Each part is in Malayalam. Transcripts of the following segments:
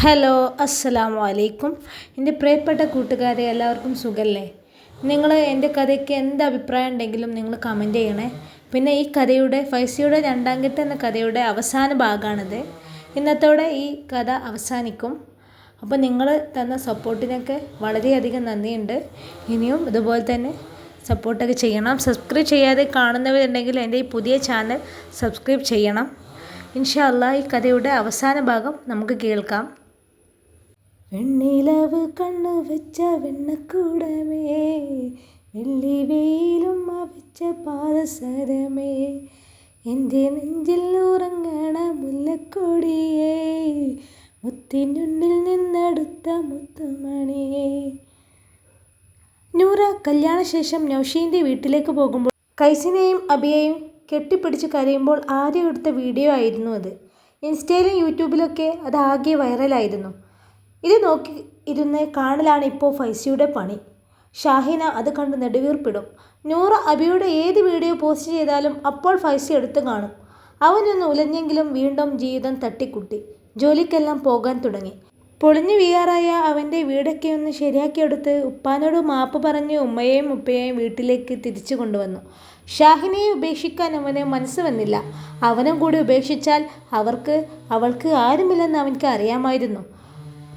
ഹലോ അസ്സലാമു അലൈക്കും എന്റെ പ്രിയപ്പെട്ട കൂട്ടുകാരെ എല്ലാവർക്കും സുഖല്ലേ? നിങ്ങൾ എന്റെ കഥയ്ക്ക് എന്ത് അഭിപ്രായം ഉണ്ടെങ്കിലും നിങ്ങൾ കമന്റ് ചെയ്യണേ. പിന്നെ ഈ കഥയുടെ ഫൈസിയുടെ രണ്ടാം കെട്ട് എന്ന കഥയുടെ അവസാന ഭാഗമാണിത്. ഇന്നത്തോടെ ഈ കഥ അവസാനിക്കും. അപ്പോൾ നിങ്ങൾ തന്ന സപ്പോർട്ടിനൊക്കെ വളരെയധികം നന്ദിയുണ്ട്. ഇനിയും ഇതുപോലെ തന്നെ സപ്പോർട്ടൊക്കെ ചെയ്യണം. സബ്സ്ക്രൈബ് ചെയ്യാതെ കാണുന്നവരുണ്ടെങ്കിൽ എന്റെ ഈ പുതിയ ചാനൽ സബ്സ്ക്രൈബ് ചെയ്യണം. ഇൻഷാല്ല ഈ കഥയുടെ അവസാന ഭാഗം നമുക്ക് കേൾക്കാം. വെണ്ണിലവ് കണ്ണു വെച്ച വെണ്ണക്കൂടമേ വെള്ളി വെയിലും വെച്ച പാദസരമേ. എന്റെ നെഞ്ചിൽ ഉറങ്ങണ മുല്ലക്കൊടിയേ മുത്തിനുള്ളിൽ നിന്നെടുത്ത മുത്തുമണിയേ. നൂറ കല്യാണശേഷം നൗഷീന്റെ വീട്ടിലേക്ക് പോകുമ്പോൾ കൈസിനെയും അബിയെയും കെട്ടിപ്പിടിച്ച് കരയുമ്പോൾ ആദ്യം എടുത്ത വീഡിയോ ആയിരുന്നു അത്. ഇൻസ്റ്റയിലും യൂട്യൂബിലൊക്കെ അത് ആകെ വൈറലായിരുന്നു. ഇത് നോക്കി ഇരുന്ന് കാണലാണ് ഇപ്പോൾ ഫൈസിയുടെ പണി. ഷാഹിന അത് കണ്ട് നെടുവീർപ്പിടും. നൂറ അബിയുടെ ഏത് വീഡിയോ പോസ്റ്റ് ചെയ്താലും അപ്പോൾ ഫൈസി എടുത്തു കാണും. അവനൊന്ന് ഉലഞ്ഞെങ്കിലും വീണ്ടും ജീവിതം തട്ടിക്കുട്ടി. ജോലിക്കെല്ലാം പോകാൻ തുടങ്ങി. പൊളിഞ്ഞു വീയാറായ അവന്റെ വീടൊക്കെ ഒന്ന് ശരിയാക്കിയെടുത്ത് ഉപ്പാനോട് മാപ്പ് പറഞ്ഞ് ഉമ്മയെയും ഉപ്പയെയും വീട്ടിലേക്ക് തിരിച്ചു കൊണ്ടുവന്നു. ഷാഹിനെയും ഉപേക്ഷിക്കാൻ അവന് മനസ്സ് വന്നില്ല. അവനും കൂടി ഉപേക്ഷിച്ചാൽ അവർക്ക് അവൾക്ക് ആരുമില്ലെന്ന് അവൻക്ക് അറിയാമായിരുന്നു.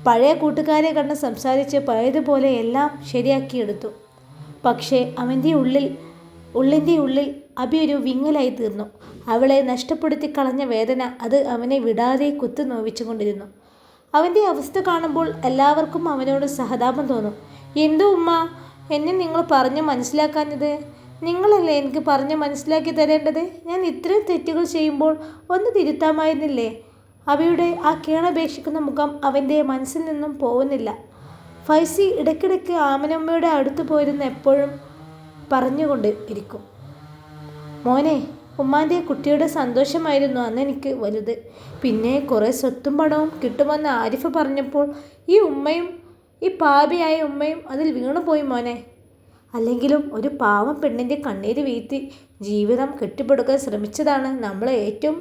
പഴയ കൂട്ടുകാരെ കണ്ട് സംസാരിച്ച് പഴയതുപോലെ എല്ലാം ശരിയാക്കിയെടുത്തു. പക്ഷേ അവന്റെ ഉള്ളിൽ ഉള്ളിന്റെ ഉള്ളിൽ അബി ഒരു വിങ്ങലായി തീർന്നു. അവളെ നഷ്ടപ്പെടുത്തി കളഞ്ഞ വേദന അത് അവനെ വിടാതെ കുത്തു നോവിച്ചുകൊണ്ടിരുന്നു. അവന്റെ അവസ്ഥ കാണുമ്പോൾ എല്ലാവർക്കും അവനോട് സഹതാപം തോന്നും. എന്തോ ഉമ്മ? എന്നെ നിങ്ങൾ പറഞ്ഞ് മനസ്സിലാക്കാഞ്ഞത്? നിങ്ങളല്ലേ എനിക്ക് പറഞ്ഞ് മനസ്സിലാക്കി തരേണ്ടത്? ഞാൻ ഇത്രയും തെറ്റുകൾ ചെയ്യുമ്പോൾ ഒന്ന് തിരുത്താമായിരുന്നില്ലേ? അവയുടെ ആ കേണപേക്ഷിക്കുന്ന മുഖം അവന്റെ മനസ്സിൽ നിന്നും പോകുന്നില്ല ഫൈസി ഇടയ്ക്കിടയ്ക്ക് ആമനമ്മയുടെ അടുത്ത് പോയിരുന്ന എപ്പോഴും പറഞ്ഞുകൊണ്ട് ഇരിക്കും. മോനെ ഉമ്മാന്റെ കുട്ടിയുടെ സന്തോഷമായിരുന്നു അന്ന് എനിക്ക് വലുത്. പിന്നെ കുറേ സ്വത്തും പണവും കിട്ടുമെന്ന് ആരിഫ് പറഞ്ഞപ്പോൾ ഈ ഉമ്മയും ഈ പാപിയായ ഉമ്മയും അതിൽ വീണുപോയി മോനെ. അല്ലെങ്കിലും ഒരു പാവം പെണ്ണിന്റെ കണ്ണീര് വീഴ്ത്തി ജീവിതം കെട്ടിപ്പടുക്കാൻ ശ്രമിച്ചതാണ് നമ്മൾ ഏറ്റവും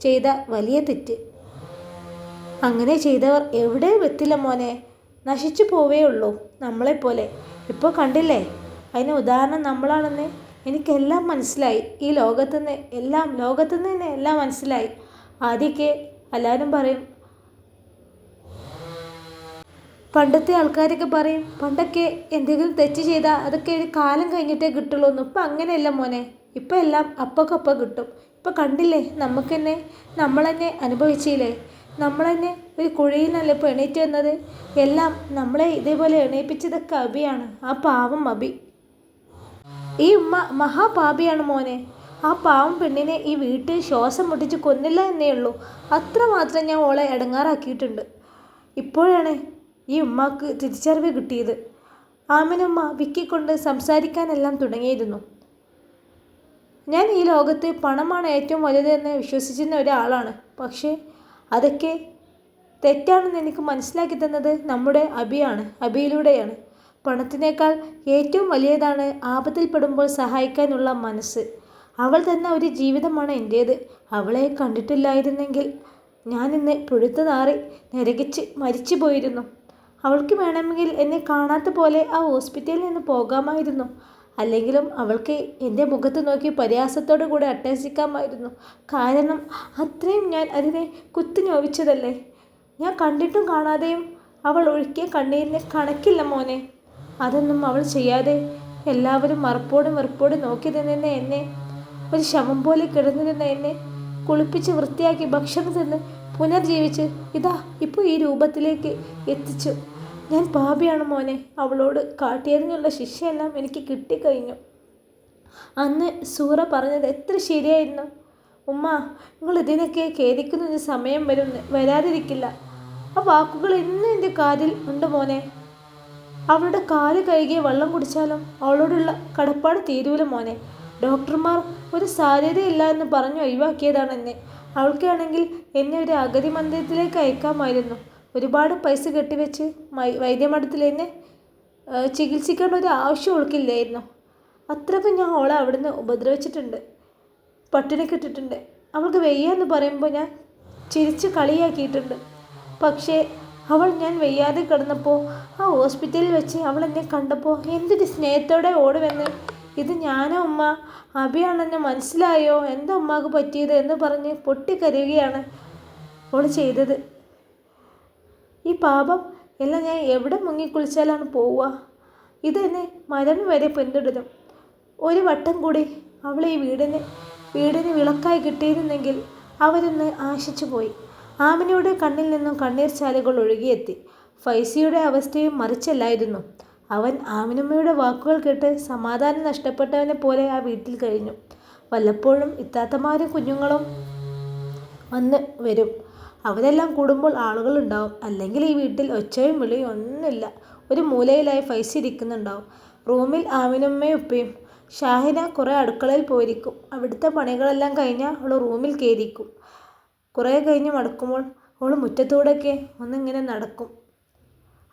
ചെയ്ത വലിയ തെറ്റ്. അങ്ങനെ ചെയ്തവർ എവിടെ എത്തില്ല മോനെ? നശിച്ചു പോവേ ഉള്ളൂ നമ്മളെപ്പോലെ. ഇപ്പോൾ കണ്ടില്ലേ? അതിന് ഉദാഹരണം നമ്മളാണെന്ന്. എനിക്കെല്ലാം മനസ്സിലായി. ഈ ലോകത്തുനിന്ന് എല്ലാം ലോകത്തുനിന്ന് തന്നെ എല്ലാം മനസ്സിലായി. ആദ്യമൊക്കെ എല്ലാവരും പറയും പണ്ടത്തെ ആൾക്കാരൊക്കെ പറയും പണ്ടൊക്കെ എന്തെങ്കിലും തെറ്റ് ചെയ്താൽ അതൊക്കെ ഒരു കാലം കഴിഞ്ഞിട്ടേ കിട്ടുള്ളൂ എന്ന്. ഇപ്പം അങ്ങനെയല്ല മോനെ. ഇപ്പം എല്ലാം അപ്പൊക്കപ്പം കിട്ടും. ഇപ്പം കണ്ടില്ലേ? നമുക്ക് തന്നെ നമ്മൾ അനുഭവിച്ചില്ലേ? നമ്മൾ തന്നെ ഒരു കുഴിയിൽ നിന്നല്ലേ ഇപ്പോൾ എണീറ്റ് വന്നത്? എല്ലാം നമ്മളെ ഇതേപോലെ എണീപ്പിച്ചതൊക്കെ അബിയാണ് ആ പാവം അബി. ഈ ഉമ്മ മഹാപാപിയാണ് മോനെ. ആ പാവം പെണ്ണിനെ ഈ വീട്ടിൽ ശ്വാസം മുട്ടിച്ച് കൊന്നില്ല എന്നേ ഉള്ളൂ. അത്രമാത്രം ഞാൻ ഓളെ ഇടങ്ങാറാക്കിയിട്ടുണ്ട് ഇപ്പോഴാണ് ഈ ഉമ്മാക്ക് തിരിച്ചറിവ് കിട്ടിയത്. ആമിനുമ്മ വിക്കിക്കൊണ്ട് സംസാരിക്കാനെല്ലാം തുടങ്ങിയിരുന്നു. ഞാൻ ഈ ലോകത്ത് പണമാണ് ഏറ്റവും വലുതെന്ന് വിശ്വസിച്ചിരുന്ന ഒരാളാണ്. പക്ഷേ അതൊക്കെ തെറ്റാണെന്ന് എനിക്ക് മനസ്സിലാക്കി തന്നത് നമ്മുടെ അബിയാണ് അബിയിലൂടെയാണ്. പണത്തിനേക്കാൾ ഏറ്റവും വലിയതാണ് ആപത്തിൽപ്പെടുമ്പോൾ സഹായിക്കാനുള്ള മനസ്സ്. അവൾ തന്ന ഒരു ജീവിതമാണ് എന്റേത് അവളെ കണ്ടിട്ടില്ലായിരുന്നെങ്കിൽ ഞാനിന്ന് പുഴുത്തു നാറി നരകിച്ച് മരിച്ചു പോയിരുന്നു. അവൾക്ക് വേണമെങ്കിൽ എന്നെ കാണാത്ത പോലെ ആ ഹോസ്പിറ്റലിൽ നിന്ന് പോകാമായിരുന്നു. അല്ലെങ്കിലും അവൾക്ക് എന്റെ മുഖത്ത് നോക്കി പരിഹാസത്തോടു കൂടെ അട്ടഹസിക്കാമായിരുന്നു കാരണം അത്രയും ഞാൻ അതിനെ കുത്തിനോവിച്ചതല്ലേ ഞാൻ കണ്ടിട്ടും കാണാതെയും അവൾ ഒഴുക്കിയ കണ്ണീരിനെ കണക്കില്ല മോനെ. അതൊന്നും അവൾ ചെയ്യാതെ എല്ലാവരും മറപ്പോടും വെറുപ്പോടും നോക്കി നിന്നിരുന്ന എന്നെ ഒരു ശവം പോലെ കിടന്നിരുന്ന എന്നെ കുളിപ്പിച്ച് വൃത്തിയാക്കി ഭക്ഷണം തിന്ന് പുനർജീവിച്ച് ഇതാ ഇപ്പോൾ ഈ രൂപത്തിലേക്ക് എത്തിച്ചു. ഞാൻ പാപിയാണ് മോനെ. അവളോട് കാട്ടിയതിനുള്ള ശിക്ഷയെല്ലാം എനിക്ക് കിട്ടിക്കഴിഞ്ഞു. അന്ന് സൂറ പറഞ്ഞത് എത്ര ശരിയായിരുന്നു. ഉമ്മ നിങ്ങൾ ഇതിനൊക്കെ ഖേദിക്കുന്ന സമയം വരും വരാതിരിക്കില്ല. ആ വാക്കുകൾ ഇന്നും എന്റെ കാതിൽ ഉണ്ട് മോനെ. അവളുടെ കാൽ കഴുകിയ വെള്ളം കുടിച്ചാലും അവളോടുള്ള കടപ്പാട് തീരൂല മോനെ. ഡോക്ടർമാർ ഒരു സാധ്യതയില്ല എന്ന് പറഞ്ഞു ഒഴിവാക്കിയതാണ് എന്നെ അവൾക്കാണെങ്കിൽ എന്നെ ഒരു അഗതി മന്ദിരത്തിലേക്ക് അയക്കാമായിരുന്നു. ഒരുപാട് പൈസ കെട്ടിവെച്ച് വൈദ്യമഠത്തിൽ എന്നെ ചികിത്സിക്കേണ്ട ഒരു ആവശ്യം അവൾക്കില്ലായിരുന്നു അത്രയ്ക്കും ഞാൻ അവളെ അവിടുന്ന് ഉപദ്രവിച്ചിട്ടുണ്ട്. പട്ടിണി കിട്ടിയിട്ടുണ്ട്. അവൾക്ക് വെയ്യാന്ന് പറയുമ്പോൾ ഞാൻ ചിരിച്ച് കളിയാക്കിയിട്ടുണ്ട്. പക്ഷേ അവൾ ഞാൻ വയ്യാതെ കിടന്നപ്പോൾ ആ ഹോസ്പിറ്റലിൽ വെച്ച് അവൾ എന്നെ കണ്ടപ്പോൾ എന്തൊരു സ്നേഹത്തോടെ ഓടുമെന്ന് ഇത് ഞാനോ ഉമ്മ? അഭിയാണെന്ന് മനസ്സിലായോ? എന്താ ഉമ്മാക്ക് പറ്റിയത് എന്ന് പറഞ്ഞ് പൊട്ടിക്കരയുകയാണ് അവൾ ചെയ്തത്. ഈ പാപം എല്ലാം ഞാൻ എവിടെ മുങ്ങിക്കുളിച്ചാലാണ് പോവുക? ഇതെന്നെ മരണം വരെ പിന്തുടരും. ഒരു വട്ടം കൂടി അവളെ ഈ വീടിന് വീടിന് വിളക്കായി കിട്ടിയിരുന്നെങ്കിൽ അവരൊന്ന് ആശിച്ചു പോയി. ആമിനയുടെ കണ്ണിൽ നിന്നും കണ്ണീർ ചാലുകൾ ഒഴുകിയെത്തി. ഫൈസിയുടെ അവസ്ഥയും മറിച്ചല്ലായിരുന്നു. അവൻ ആമിനമ്മയുടെ വാക്കുകൾ കേട്ട് സമാധാനം നഷ്ടപ്പെട്ടവനെ പോലെ ആ വീട്ടിൽ കഴിഞ്ഞു. വല്ലപ്പോഴും ഇത്താത്തമാരും കുഞ്ഞുങ്ങളും വന്ന് വരും. അവരെല്ലാം കൂടുമ്പോൾ ആളുകളുണ്ടാവും. അല്ലെങ്കിൽ ഈ വീട്ടിൽ ഒച്ചയും വിളിയും ഒന്നുമില്ല. ഒരു മൂലയിലായി ഫൈസ് ഇരിക്കുന്നുണ്ടാവും. റൂമിൽ ആമിനമ്മയും ഉപ്പയും. ഷാഹിന കുറേ അടുക്കളയിൽ പോയിരിക്കും. അവിടുത്തെ പണികളെല്ലാം കഴിഞ്ഞാൽ അവൾ റൂമിൽ കയറിയിരിക്കും. കുറേ കഴിഞ്ഞ് മടക്കുമ്പോൾ അവൾ മുറ്റത്തൂടെയൊക്കെ ഒന്നിങ്ങനെ നടക്കും.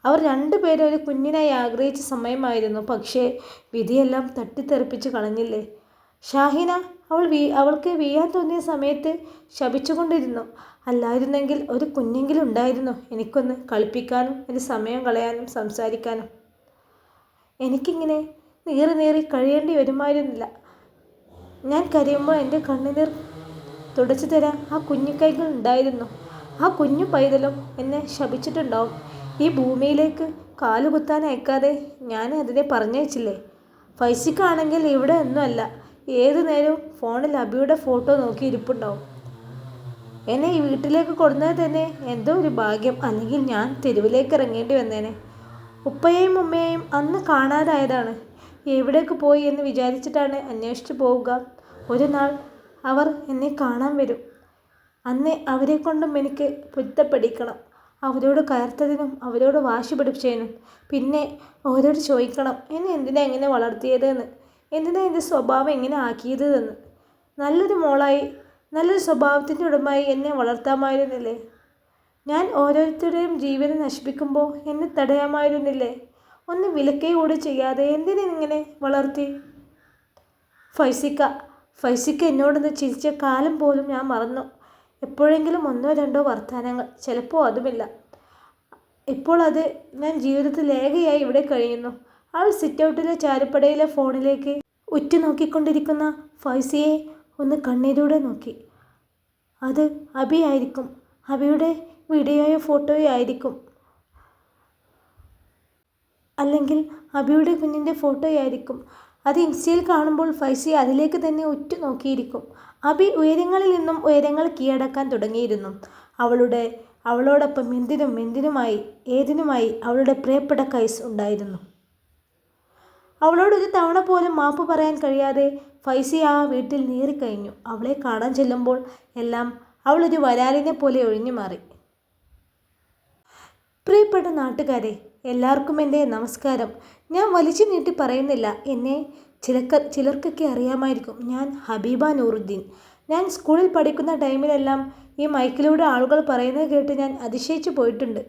അവർ രണ്ടുപേരും ഒരു കുഞ്ഞിനായി ആഗ്രഹിച്ച സമയമായിരുന്നു. പക്ഷേ വിധിയെല്ലാം തട്ടിത്തെറിപ്പിച്ച് കളഞ്ഞില്ലേ? ഷാഹിന അവൾ വീ അവൾക്ക് വീഴാൻ തോന്നിയ സമയത്ത് ശപിച്ചുകൊണ്ടിരുന്നു. അല്ലായിരുന്നെങ്കിൽ ഒരു കുഞ്ഞെങ്കിലും ഉണ്ടായിരുന്നു? എനിക്കൊന്ന് കളിപ്പിക്കാനും ഒരു സമയം കളയാനും സംസാരിക്കാനും. എനിക്കിങ്ങനെ നീറി നീറി കഴിയേണ്ടി വരുമായിരുന്നില്ല. ഞാൻ കരയുമ്പോൾ എന്റെ കണ്ണുനീർ തുടച്ചു തരാൻ ആ കുഞ്ഞു കൈകൾ ഉണ്ടായിരുന്നു. ആ കുഞ്ഞു പൈതലും എന്നെ ശപിച്ചിട്ടുണ്ടാവും. ഈ ഭൂമിയിലേക്ക് കാലുകുത്താൻ അയക്കാതെ ഞാൻ അതിനെ പറഞ്ഞയച്ചില്ലേ? ഫൈസിക്കാണെങ്കിൽ ഇവിടെ ഒന്നുമല്ല. ഏതു നേരവും ഫോണിൽ അബിയുടെ ഫോട്ടോ നോക്കി ഇരിപ്പുണ്ടാവും. എന്നെ ഈ വീട്ടിലേക്ക് കൊടുന്നത് തന്നെ എന്തോ ഒരു ഭാഗ്യം. അല്ലെങ്കിൽ ഞാൻ തെരുവിലേക്ക് ഇറങ്ങേണ്ടി വന്നേനെ. ഉപ്പയെയും ഉമ്മയെയും അന്ന് കാണാതായതാണ്. എവിടേക്ക് പോയി എന്ന് വിചാരിച്ചിട്ടാണ് അന്വേഷിച്ചു പോവുക. ഒരു നാൾ അവർ എന്നെ കാണാൻ വരും. അന്ന് അവരെ കൊണ്ടും എനിക്ക് പൊരുത്തപ്പെടിക്കണം അവരോട് കയർത്തതിനും അവരോട് വാശി പിടിപ്പിച്ചതിനും പിന്നെ അവരോട് ചോദിക്കണം എന്നെ എന്തിനാ എങ്ങനെ വളർത്തിയതെന്ന്? എന്തിനാ എന്റെ സ്വഭാവം എങ്ങനെ ആക്കിയതെന്ന്? നല്ലൊരു മോളായി നല്ലൊരു സ്വഭാവത്തിന്റെ ഉടമയായി എന്നെ വളർത്താമായിരുന്നില്ലേ? ഞാൻ ഓരോരുത്തരുടെയും ജീവനെ നശിപ്പിക്കുമ്പോൾ എന്നെ തടയാമായിരുന്നില്ലേ? ഒന്ന് വിലക്കേ കൂടി ചെയ്യാതെ എന്തിനിങ്ങനെ വളർത്തി? ഫൈസിക്ക ഫൈസിക്ക എന്നോടൊന്ന് ചിരിച്ച കാലം പോലും ഞാൻ മറന്നു. എപ്പോഴെങ്കിലും ഒന്നോ രണ്ടോ വർത്തമാനങ്ങൾ. ചിലപ്പോൾ അതുമില്ല. ഇപ്പോൾ അത് ഞാൻ ജീവിതത്തിൽ ഏകയായി ഇവിടെ കഴിയുന്നു. അവൾ സിറ്റൗട്ടിലെ ചാരുപ്പടയിലെ ഫോണിലേക്ക് ഉറ്റുനോക്കിക്കൊണ്ടിരിക്കുന്ന ഫൈസിയെ ഒന്ന് കണ്ണീരോടെ നോക്കി. അത് അബിയായിരിക്കും അബിയുടെ വീഡിയോയോ ഫോട്ടോയോ ആയിരിക്കും. അല്ലെങ്കിൽ അബിയുടെ കുഞ്ഞിന്റെ ഫോട്ടോയായിരിക്കും അത് ഇൻസ്റ്റയിൽ കാണുമ്പോൾ ഫൈസി അതിലേക്ക് തന്നെ ഉറ്റു നോക്കിയിരിക്കും. അബി ഉയരങ്ങളിൽ നിന്നും ഉയരങ്ങൾ കീഴടക്കാൻ തുടങ്ങിയിരുന്നു. അവളുടെ അവളോടൊപ്പം എന്തിനും എന്തിനുമായി ഏതിനുമായി അവളുടെ പ്രിയപ്പെട്ട കൈസ് ഉണ്ടായിരുന്നു. അവളോടൊരു തവണ പോലും മാപ്പ് പറയാൻ കഴിയാതെ ഫൈസി ആ വീട്ടിൽ നീറിക്കഴിഞ്ഞു. അവളെ കാണാൻ ചെല്ലുമ്പോൾ എല്ലാം അവളൊരു വരാലിനെ പോലെ ഒഴിഞ്ഞു മാറി. പ്രിയപ്പെട്ട നാട്ടുകാരെ എല്ലാവർക്കും എന്റെ നമസ്കാരം. ഞാൻ വലിച്ചു നീട്ടി പറയുന്നില്ല. എന്നെ ചിലക്ക ചിലർക്കൊക്കെ അറിയാമായിരിക്കും. ഞാൻ ഹബീബ നൂറുദ്ദീൻ. ഞാൻ സ്കൂളിൽ പഠിക്കുന്ന ടൈമിലെല്ലാം ഈ മൈക്കിലൂടെ ആളുകൾ പറയുന്നത് കേട്ട് ഞാൻ അതിശയിച്ചു പോയിട്ടുണ്ട്.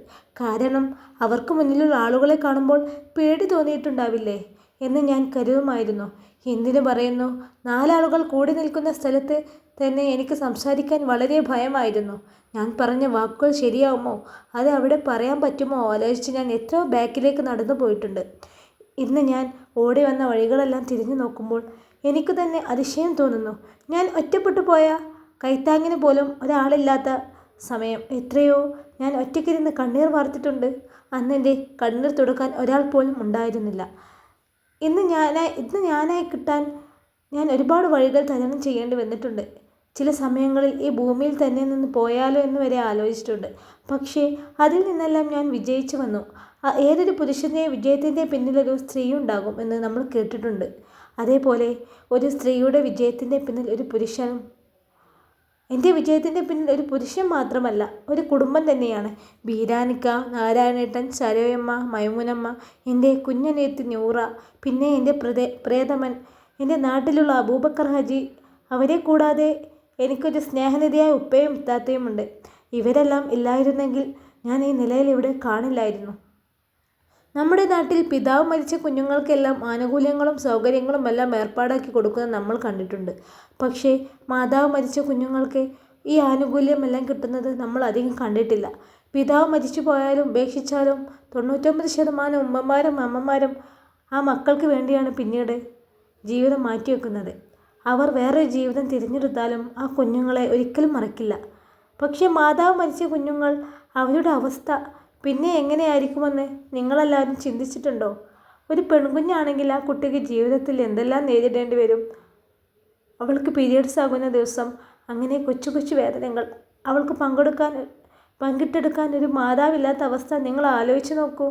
കാരണം അവർക്ക് മുന്നിലുള്ള ആളുകളെ കാണുമ്പോൾ പേടി തോന്നിയിട്ടുണ്ടാവില്ലേ? എന്ന് ഞാൻ കരുതുമായിരുന്നു. എന്തിനു പറയുന്നു? നാലാളുകൾ കൂടി നിൽക്കുന്ന സ്ഥലത്ത് തന്നെ എനിക്ക് സംസാരിക്കാൻ വളരെ ഭയമായിരുന്നു. ഞാൻ പറഞ്ഞ വാക്കുകൾ ശരിയാവുമോ? അത് അവിടെ പറയാൻ പറ്റുമോ? ആലോചിച്ച് ഞാൻ എത്രയോ ബാക്കിലേക്ക് നടന്നു പോയിട്ടുണ്ട്. ഇന്ന് ഞാൻ ഓടി വന്ന വഴികളെല്ലാം തിരിഞ്ഞു നോക്കുമ്പോൾ എനിക്ക് തന്നെ അതിശയം തോന്നുന്നു. ഞാൻ ഒറ്റപ്പെട്ടു പോയ കൈത്താങ്ങിന് പോലും ഒരാളില്ലാത്ത സമയം. എത്രയോ ഞാൻ ഒറ്റയ്ക്കിരുന്ന് കണ്ണീർ വാർത്തിട്ടുണ്ട്. അന്നെന്റെ കണ്ണീർ തുടക്കാൻ ഒരാൾ പോലും ഉണ്ടായിരുന്നില്ല. ഇന്ന് ഞാനായി ഇന്ന് ഞാനായി കിട്ടാൻ ഞാൻ ഒരുപാട് വഴികൾ തരണം ചെയ്യേണ്ടി വന്നിട്ടുണ്ട്. ചില സമയങ്ങളിൽ ഈ ഭൂമിയിൽ തന്നെ നിന്ന് പോയാലോ എന്ന് വരെ ആലോചിച്ചിട്ടുണ്ട്. പക്ഷേ അതിൽ നിന്നെല്ലാം ഞാൻ വിജയിച്ചു വന്നു. ഏതൊരു പുരുഷന്റെ വിജയത്തിന്റെ പിന്നിലൊരു സ്ത്രീ ഉണ്ടാകും എന്ന് നമ്മൾ കേട്ടിട്ടുണ്ട്. അതേപോലെ ഒരു സ്ത്രീയുടെ വിജയത്തിന്റെ പിന്നിൽ ഒരു പുരുഷനും എന്റെ വിജയത്തിന്റെ പിന്നിൽ ഒരു പുരുഷൻ മാത്രമല്ല ഒരു കുടുംബം തന്നെയാണ്. ബീരാനിക്ക നാരായണേട്ടൻ സരോയമ്മ മൈമുനമ്മ എന്റെ കുഞ്ഞനേത്ത് ന്യൂറ പിന്നെ എന്റെ പ്രദേ പ്രേതമൻ എന്റെ നാട്ടിലുള്ള അബൂബക്കർ ഹാജി. അവരെ കൂടാതെ എനിക്കൊരു സ്നേഹനിധിയായ ഉപ്പയും ഇത്താത്തയുമുണ്ട്. ഇവരെല്ലാം ഇല്ലായിരുന്നെങ്കിൽ ഞാൻ ഈ നിലയിൽ ഇവിടെ കാണില്ലായിരുന്നു. നമ്മുടെ നാട്ടിൽ പിതാവ് മരിച്ച കുഞ്ഞുങ്ങൾക്കെല്ലാം ആനുകൂല്യങ്ങളും സൗകര്യങ്ങളും എല്ലാം ഏർപ്പാടാക്കി കൊടുക്കുന്നത് നമ്മൾ കണ്ടിട്ടുണ്ട്. പക്ഷേ മാതാവ് മരിച്ച കുഞ്ഞുങ്ങൾക്ക് ഈ ആനുകൂല്യമെല്ലാം കിട്ടുന്നത് നമ്മൾ അധികം കണ്ടിട്ടില്ല. പിതാവ് മരിച്ചു പോയാലും ഉപേക്ഷിച്ചാലും തൊണ്ണൂറ്റൊമ്പത് ശതമാനം ഉമ്മമാരും അമ്മമാരും ആ മക്കൾക്ക് വേണ്ടിയാണ് പിന്നീട് ജീവിതം മാറ്റിവെക്കുന്നത്. അവർ വേറൊരു ജീവിതം തിരഞ്ഞെടുത്താലും ആ കുഞ്ഞുങ്ങളെ ഒരിക്കലും മറക്കില്ല. പക്ഷേ മാതാവ് മരിച്ച കുഞ്ഞുങ്ങൾ അവരുടെ അവസ്ഥ പിന്നെ എങ്ങനെയായിരിക്കുമെന്ന് നിങ്ങളെല്ലാവരും ചിന്തിച്ചിട്ടുണ്ടോ? ഒരു പെൺകുഞ്ഞാണെങ്കിൽ ആ കുട്ടിക്ക് ജീവിതത്തിൽ എന്തെല്ലാം നേരിടേണ്ടി വരും? അവൾക്ക് പീരിയഡ്സ് ആകുന്ന ദിവസം അങ്ങനെ കൊച്ചു കൊച്ചു വേദനകൾ. അവൾക്ക് പങ്കെടുക്കാൻ പങ്കിട്ടെടുക്കാൻ ഒരു മാതാവില്ലാത്ത അവസ്ഥ നിങ്ങൾ ആലോചിച്ച് നോക്കൂ.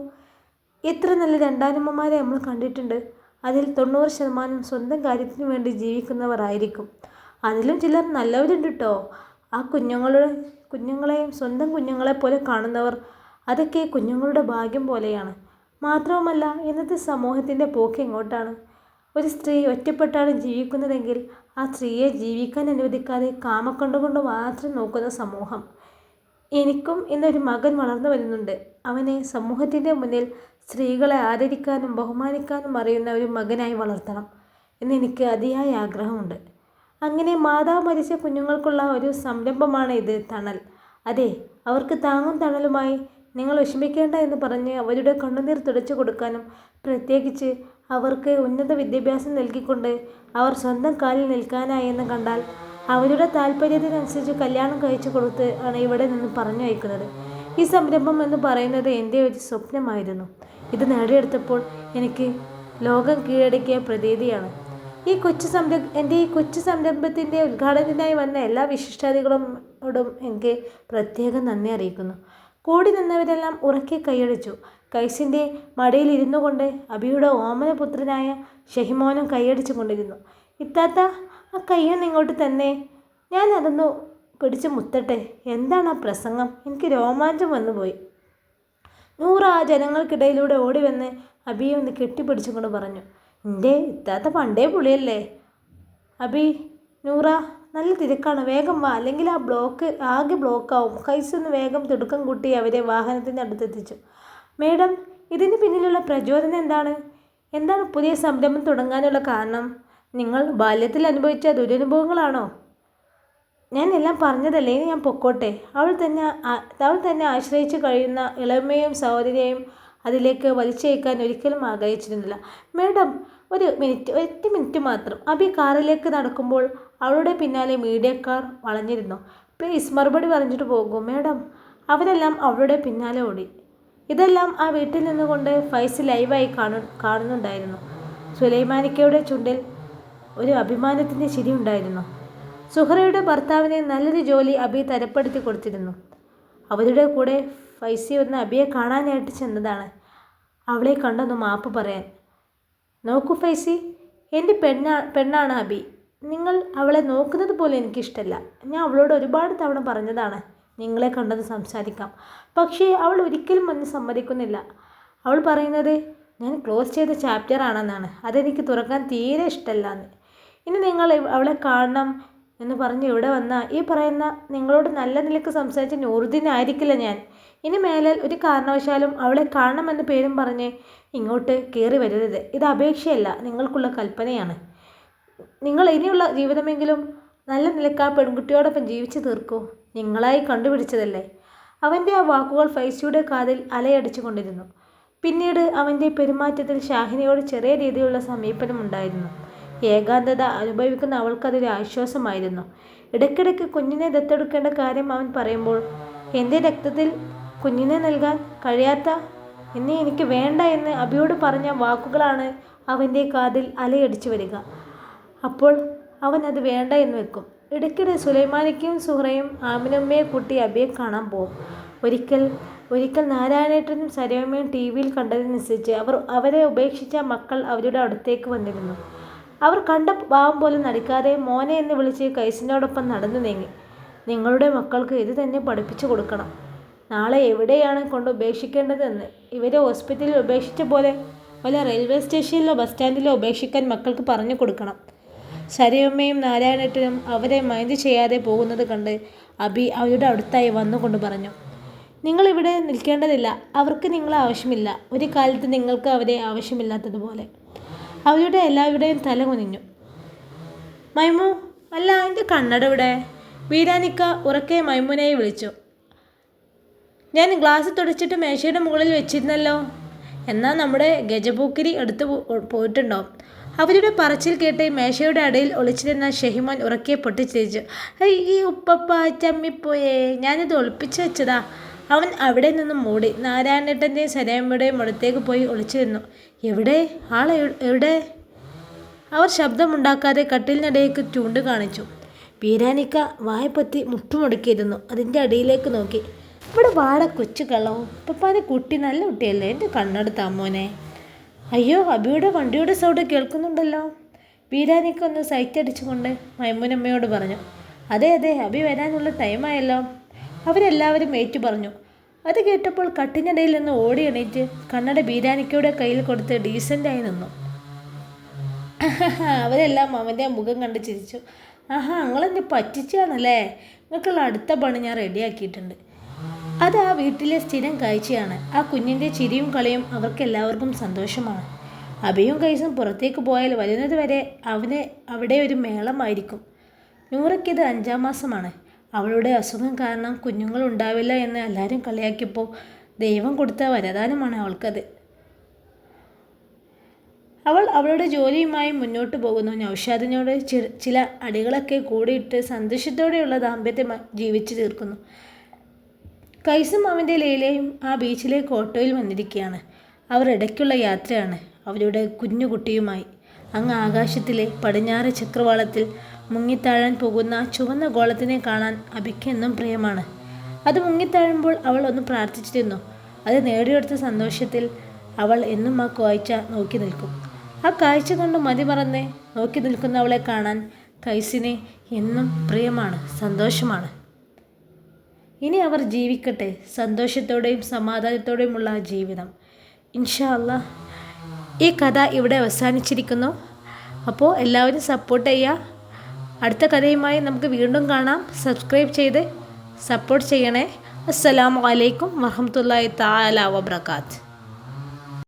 എത്ര നല്ല രണ്ടാനമ്മമാരെ നമ്മൾ കണ്ടിട്ടുണ്ട്. അതിൽ തൊണ്ണൂറ് ശതമാനം സ്വന്തം കാര്യത്തിന് വേണ്ടി ജീവിക്കുന്നവരായിരിക്കും അതിലും ചിലർ നല്ലവരുണ്ട് കേട്ടോ ആ കുഞ്ഞുങ്ങളുടെ കുഞ്ഞുങ്ങളെയും സ്വന്തം കുഞ്ഞുങ്ങളെ പോലെ കാണുന്നവർ അതൊക്കെ കുഞ്ഞുങ്ങളുടെ ഭാഗ്യം പോലെയാണ്. മാത്രവുമല്ല ഇന്നത്തെ സമൂഹത്തിന്റെ പോക്ക് എങ്ങോട്ടാണ്? ഒരു സ്ത്രീ ഒറ്റപ്പെട്ടാണ് ജീവിക്കുന്നതെങ്കിൽ ആ സ്ത്രീയെ ജീവിക്കാൻ അനുവദിക്കാതെ കാമക്കൊണ്ടുകൊണ്ട് മാത്രം നോക്കുന്ന സമൂഹം. എനിക്കും ഇന്നൊരു മകൻ വളർന്നു വരുന്നുണ്ട്. അവനെ സമൂഹത്തിന്റെ മുന്നിൽ സ്ത്രീകളെ ആദരിക്കാനും ബഹുമാനിക്കാനും അറിയുന്ന ഒരു മകനായി വളർത്തണം എന്നെനിക്ക് അതിയായ ആഗ്രഹമുണ്ട്. അങ്ങനെ മാതാവ് മരിച്ച കുഞ്ഞുങ്ങൾക്കുള്ള ഒരു സംരംഭമാണ് ഇത് തണൽ. അതെ അവർക്ക് താങ്ങും തണലുമായി നിങ്ങൾ വിഷമിക്കേണ്ട എന്ന് പറഞ്ഞ് അവരുടെ കണ്ണുനീർ തുടച്ചു കൊടുക്കാനും പ്രത്യേകിച്ച് അവർക്ക് ഉന്നത വിദ്യാഭ്യാസം നൽകിക്കൊണ്ട് അവർ സ്വന്തം കാലിൽ നിൽക്കാനായി എന്ന് കണ്ടാൽ അവരുടെ താല്പര്യത്തിനനുസരിച്ച് കല്യാണം കഴിച്ചു കൊടുത്ത് ആണ് ഇവിടെ നിന്ന് പറഞ്ഞു അയക്കുന്നത്. ഈ സംരംഭം എന്ന് പറയുന്നത് എന്റെ ഒരു സ്വപ്നമായിരുന്നു. ഇത് നേടിയെടുത്തപ്പോൾ എനിക്ക് ലോകം കീഴടക്കിയ പ്രതീതിയാണ്. ഈ കൊച്ചു സംരംഭ എന്റെ ഈ കൊച്ചു സംരംഭത്തിന്റെ ഉദ്ഘാടനത്തിനായി വന്ന എല്ലാ വിശിഷ്ടാദികളോടും എനിക്ക് പ്രത്യേകം നന്ദി അറിയിക്കുന്നു. കൂടി നിന്നവരെല്ലാം ഉറക്കെ കൈയടിച്ചു. കൈസിന്റെ മടിയിൽ ഇരുന്നു കൊണ്ട് അബിയുടെ ഓമനപുത്രനായ ഷഹിമോനും കൈയടിച്ചു കൊണ്ടിരുന്നു. ഇത്താത്ത ആ കയ്യൊന്ന് ഇങ്ങോട്ട് തന്നെ. ഞാൻ അതൊന്ന് പിടിച്ച് മുത്തട്ടെ. എന്താണ് ആ പ്രസംഗം? എനിക്ക് രോമാഞ്ചം വന്നുപോയി നൂറ് ആ ജനങ്ങൾക്കിടയിലൂടെ ഓടി വന്ന് അബിയെ ഒന്ന് കെട്ടിപ്പിടിച്ചുകൊണ്ട് പറഞ്ഞു. എന്റെ ഇത്താത്ത പണ്ടേ പുളിയല്ലേ? അബി നൂറ നല്ല തിരക്കാണ്. വേഗം വാ. അല്ലെങ്കിൽ ആ ബ്ലോക്ക് ആകെ ബ്ലോക്കാവും. ഒന്ന് വേഗം തിടുക്കം കൂട്ടി അവരെ വാഹനത്തിന്റെ അടുത്തെത്തിച്ചു. മേഡം ഇതിന് പിന്നിലുള്ള പ്രചോദനം എന്താണ്? എന്താണ് പുതിയ സംരംഭം തുടങ്ങാനുള്ള കാരണം? നിങ്ങൾ ബാല്യത്തിൽ അനുഭവിച്ച ദുരനുഭവങ്ങളാണോ? ഞാൻ എല്ലാം പറഞ്ഞതല്ലേ? ഇനി ഞാൻ പൊക്കോട്ടെ. അവൾ തന്നെ അവൾ തന്നെ ആശ്രയിച്ച് കഴിയുന്ന ഇളമയും സഹോദരിയെയും അതിലേക്ക് വലിച്ചയക്കാൻ ഒരിക്കലും ആഗ്രഹിച്ചിരുന്നില്ല. മേഡം ഒരു മിനിറ്റ് ഒറ്റ മിനിറ്റ് മാത്രം. അബി കാറിലേക്ക് നടക്കുമ്പോൾ അവളുടെ പിന്നാലെ മീഡിയക്കാർ വളഞ്ഞിരുന്നു. പ്ലീസ് മറുപടി പറഞ്ഞിട്ട് പോകും മേഡം. അവരെല്ലാം അവളുടെ പിന്നാലെ ഓടി. ഇതെല്ലാം ആ വീട്ടിൽ നിന്നുകൊണ്ട് ഫൈസ് ലൈവായി കാണു കാണുന്നുണ്ടായിരുന്നു. സുലൈമാനിക്കയുടെ ചുണ്ടിൽ ഒരു അഭിമാനത്തിന്റെ ചിരി ഉണ്ടായിരുന്നു. സുഹറയുടെ ഭർത്താവിനെ നല്ലൊരു ജോലി അബി തരപ്പെടുത്തി കൊടുത്തിരുന്നു. അവരുടെ കൂടെ ഫൈസി ഒന്ന് അബിയെ കാണാനായിട്ട് ചെന്നതാണ്. അവളെ കണ്ടൊന്ന് മാപ്പ് പറയാൻ. നോക്കൂ ഫൈസി എന്റെ പെണ്ണാ പെണ്ണാണ് അബി. നിങ്ങൾ അവളെ നോക്കുന്നത് പോലെ എനിക്കിഷ്ടമല്ല ഞാൻ അവളോട് ഒരുപാട് തവണ പറഞ്ഞതാണ് നിങ്ങളെ കണ്ടത് സംസാരിക്കാം. പക്ഷേ അവൾ ഒരിക്കലും വന്ന് സമ്മതിക്കുന്നില്ല. അവൾ പറയുന്നത് ഞാൻ ക്ലോസ് ചെയ്ത ചാപ്റ്റർ ആണെന്നാണ്. അതെനിക്ക് തുറക്കാൻ തീരെ ഇഷ്ടമല്ല എന്ന് ഇനി നിങ്ങൾ അവളെ കാണണം എന്ന് പറഞ്ഞ് ഇവിടെ വന്ന? ഈ പറയുന്ന നിങ്ങളോട് നല്ല നിലയ്ക്ക് സംസാരിച്ച നൂറുദ്ദീൻ ആയിരിക്കില്ല ഞാൻ. ഇനി മേലാൽ ഒരു കാരണവശാലും അവളെ കാണണമെന്ന പേരും പറഞ്ഞ് ഇങ്ങോട്ട് കയറി വരരുത്. ഇത് അപേക്ഷയല്ല നിങ്ങൾക്കുള്ള കൽപ്പനയാണ്. നിങ്ങൾ ഇനിയുള്ള ജീവിതമെങ്കിലും നല്ല നിലയ്ക്ക് ആ പെൺകുട്ടിയോടൊപ്പം ജീവിച്ചു തീർക്കൂ. നിങ്ങളായി കണ്ടുപിടിച്ചതല്ലേ? അവന്റെ ആ വാക്കുകൾ ഫൈസിയുടെ കാതിൽ അലയടിച്ചു കൊണ്ടിരുന്നു. പിന്നീട് അവന്റെ പെരുമാറ്റത്തിൽ ഷാഹിനയോട് ചെറിയ രീതിയിലുള്ള സമീപനമുണ്ടായിരുന്നു ഏകാന്തത അനുഭവിക്കുന്ന അവൾക്കതൊരു ആശ്വാസമായിരുന്നു. ഇടയ്ക്കിടയ്ക്ക് കുഞ്ഞിനെ ദത്തെടുക്കേണ്ട കാര്യം അവൻ പറയുമ്പോൾ എന്റെ രക്തത്തിൽ കുഞ്ഞിനെ നൽകാൻ കഴിയാത്ത എന്നെ എനിക്ക് വേണ്ട എന്ന് അബിയോട് പറഞ്ഞ വാക്കുകളാണ് അവന്റെ കാതിൽ അലയടിച്ചു വരിക. അപ്പോൾ അവൻ അത് വേണ്ട എന്ന് വെക്കും. ഇടയ്ക്കിടെ സുലൈമാനിക്കും സുഹറയും ആമിനമ്മയെ കൂട്ടി അബിയെ കാണാൻ പോകും. ഒരിക്കൽ ഒരിക്കൽ നാരായണേട്ടനും സരയമ്മയും ടി വിയിൽ കണ്ടതിനനുസരിച്ച് അവർ അവരെ ഉപേക്ഷിച്ച മക്കൾ അവരുടെ അടുത്തേക്ക് വന്നിരുന്നു. അവർ കണ്ട ഭാവം പോലും നടിക്കാതെ മോനെ എന്ന് വിളിച്ച് കൈസിനോടൊപ്പം നടന്നു നീങ്ങി. നിങ്ങളുടെ മക്കൾക്ക് ഇത് തന്നെ പഠിപ്പിച്ചു കൊടുക്കണം. നാളെ എവിടെയാണ് കൊണ്ട് ഉപേക്ഷിക്കേണ്ടതെന്ന് ഇവരെ ഹോസ്പിറ്റലിൽ ഉപേക്ഷിച്ച പോലെ വല്ല റെയിൽവേ സ്റ്റേഷനിലോ ബസ് സ്റ്റാൻഡിലോ ഉപേക്ഷിക്കാൻ മക്കൾക്ക് പറഞ്ഞു കൊടുക്കണം. ശരിയമ്മയും നാരായണേട്ടനും അവരെ മൈൻഡ് ചെയ്യാതെ പോകുന്നത് കണ്ട് അബി അവരുടെ അടുത്തായി വന്നുകൊണ്ട് പറഞ്ഞു നിങ്ങളിവിടെ നിൽക്കേണ്ടതില്ല. അവർക്ക് നിങ്ങളെ ആവശ്യമില്ല. ഒരു കാലത്ത് നിങ്ങൾക്ക് അവരെ ആവശ്യമില്ലാത്തതുപോലെ. അവരുടെ എല്ലാവരുടെയും തല കുനിഞ്ഞു. മൈമു അല്ല എന്റെ കണ്ണട ഇവിടെ വീരാനിക്ക ഉറക്കെ മൈമുനെ വിളിച്ചു. ഞാൻ ഗ്ലാസ് തുടച്ചിട്ട് മേശയുടെ മുകളിൽ വെച്ചിരുന്നല്ലോ. എന്നാൽ നമ്മുടെ ഗജപൂക്കിരി എടുത്ത് പോയിട്ടുണ്ടോ അവരുടെ പറച്ചിൽ കേട്ട് മേശയുടെ അടയിൽ ഒളിച്ചിരുന്ന ഷെഹിമോൻ ഉറക്കെ പൊട്ടിച്ചിരിച്ചു. ഈ ഉപ്പപ്പ ചമ്മിപ്പോയേ ഞാനിത് ഒളിപ്പിച്ചു വെച്ചതാ. അവൻ അവിടെ നിന്ന് മൂടി നാരായണേട്ടന്റെയും സരയമ്മയുടെയും അടുത്തേക്ക് പോയി ഒളിച്ചിരുന്നു. എവിടെ? ആൾ എവിടെ? അവർ ശബ്ദമുണ്ടാക്കാതെ കട്ടിലിനിടയിലേക്ക് ചൂണ്ട് കാണിച്ചു വീരാനിക്ക വായ്പത്തി മുട്ടുമുടക്കിയിരുന്നു. അതിന്റെ അടിയിലേക്ക് നോക്കി. ഇവിടെ വാട കൊച്ചു കള്ളവും പപ്പാന്റെ കുട്ടി നല്ല കുട്ടിയല്ലേ? എന്റെ കണ്ണെടുത്ത അമ്മോനെ. അയ്യോ അബിയുടെ വണ്ടിയുടെ സൗണ്ട് കേൾക്കുന്നുണ്ടല്ലോ. വീരാനിക്ക് ഒന്ന് സൈറ്റ് അടിച്ചുകൊണ്ട് മൈമുനമ്മയോട് പറഞ്ഞു അതെ അതെ അബി വരാനുള്ള ടൈമായല്ലോ. അവരെല്ലാവരും ഏറ്റു പറഞ്ഞു. അത് കേട്ടപ്പോൾ കട്ടിനിടയിൽ നിന്ന് ഓടി എണീറ്റ് കണ്ണട ബീരാനിക്കയുടെ കയ്യിൽ കൊടുത്ത് ഡീസന്റായി നിന്നു. അവരെല്ലാം അവന്റെ മുഖം കണ്ട് ചിരിച്ചു. ആഹാ നിങ്ങളെന്നെ പറ്റിച്ചാണല്ലേ നിങ്ങൾക്കുള്ള അടുത്ത പണി ഞാൻ റെഡിയാക്കിയിട്ടുണ്ട്. അത് ആ വീട്ടിലെ സ്ഥിരം കാഴ്ചയാണ്. ആ കുഞ്ഞിന്റെ ചിരിയും കളിയും അവർക്കെല്ലാവർക്കും സന്തോഷമാണ്. അഭിയും കൈസും പുറത്തേക്ക് പോയാൽ വരുന്നത് വരെ അവന് അവിടെ ഒരു മേളമായിരിക്കും. നൂറയ്ക്കിത് അഞ്ചാം മാസമാണ്. അവളുടെ അസുഖം കാരണം കുഞ്ഞുങ്ങൾ ഉണ്ടാവില്ല എന്ന് എല്ലാവരും കളിയാക്കിയപ്പോൾ ദൈവം കൊടുത്ത വരദാനമാണ് അവൾക്കത്. അവൾ അവളുടെ ജോലിയുമായി മുന്നോട്ട് പോകുന്നു. നൗഷാദിനോട് ചില അടികളൊക്കെ കൂടിയിട്ട് സന്തോഷത്തോടെയുള്ള ദാമ്പത്യം ജീവിച്ചു തീർക്കുന്നു. കൈസും അവന്റെ ലൈലയും ആ ബീച്ചിലെ ഓട്ടോയിൽ വന്നിരിക്കുകയാണ് അവർ ഇടയ്ക്കുള്ള യാത്രയാണ്. അവരുടെ കുഞ്ഞുകുട്ടിയുമായി. അങ്ങ് ആകാശത്തിലെ പടിഞ്ഞാറ് ചക്രവാളത്തിൽ മുങ്ങിത്താഴാൻ പോകുന്ന ചുവന്ന ഗോളത്തിനെ കാണാൻ അബിക്ക് എന്നും പ്രിയമാണ്. അത് മുങ്ങിത്താഴുമ്പോൾ അവൾ ഒന്ന് പ്രാർത്ഥിച്ചിരുന്നു. അത് നേടിയെടുത്ത സന്തോഷത്തിൽ അവൾ എന്നും ആ കാഴ്ച നോക്കി നിൽക്കും. ആ കാഴ്ച കൊണ്ട് മതി മറന്ന് നോക്കി നിൽക്കുന്നവളെ കാണാൻ കൈസിനെ എന്നും പ്രിയമാണ് സന്തോഷമാണ്. ഇനി അവർ ജീവിക്കട്ടെ സന്തോഷത്തോടെയും സമാധാനത്തോടെയുമുള്ള ജീവിതം. ഇൻഷാ അല്ല ഈ കഥ ഇവിടെ അവസാനിച്ചിരിക്കുന്നു. അപ്പോൾ എല്ലാവരും സപ്പോർട്ട് ചെയ്യുക. അടുത്ത കഥയുമായി നമുക്ക് വീണ്ടും കാണാം. സബ്സ്ക്രൈബ് ചെയ്ത് സപ്പോർട്ട് ചെയ്യണേ. അസ്സലാമു അലൈക്കും വറഹമത്തല്ലാ താല വബർക്കാത്ത്